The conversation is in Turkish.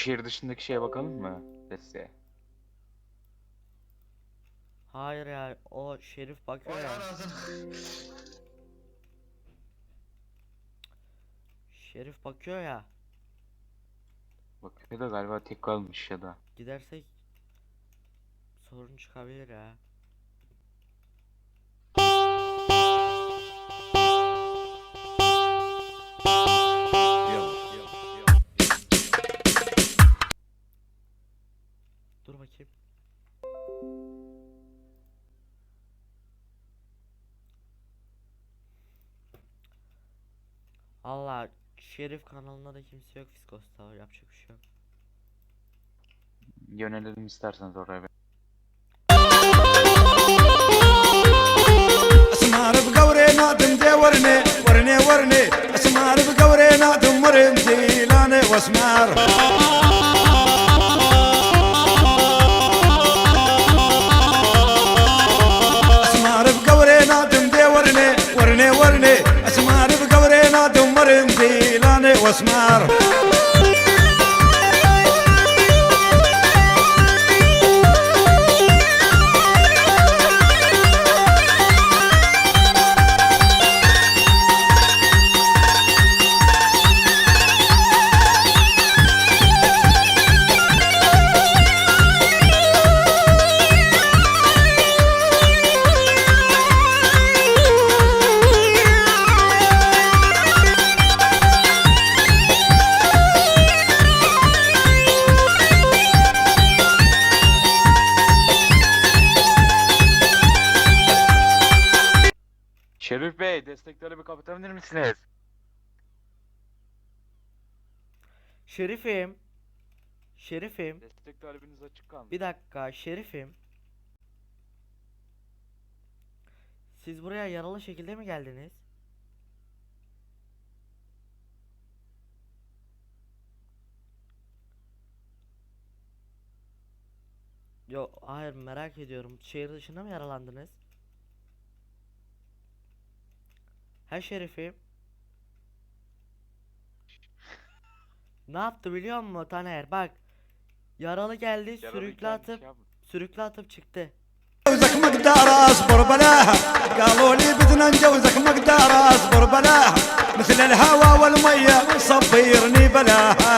şehir dışındaki şeye bakalım mı? Desteğe. Hayır ya o Şerif bakıyor Vay ya. anasını. Şerif bakıyor ya. Bakıyor da galiba tek kalmış ya da. Gidersek sorun çıkabilir ya. bakayım. Allah Şerif kanalında da kimse yok Fiskos'ta yapacak bir şey yok. Yönelelim isterseniz oraya. اسمار بقوري نادم دي ورني ورني ورني اسمار بقوري نادم ورن زيلاني واسمار ورني ورني ورني اسمار بقوري نادم ورن زيلاني واسمار Şerif Bey, destekleri bir kapatabilir misiniz? Şerifim. Şerifim. Destek talebiniz açık kalmış. Bir dakika Şerifim. Siz buraya yaralı şekilde mi geldiniz? Yok hayır merak ediyorum. Şehir dışında mı yaralandınız? He Şerifim. Ne yaptı biliyor musun Taner? Bak. Yaralı geldi, Yaralı sürükle gelmiş atıp ya. sürükle atıp çıktı. جوزك مقدار اصبر بلاها قالوا لي بدنا نجوزك مقدار اصبر بلاها مثل الهوى والمية صبرني بلاها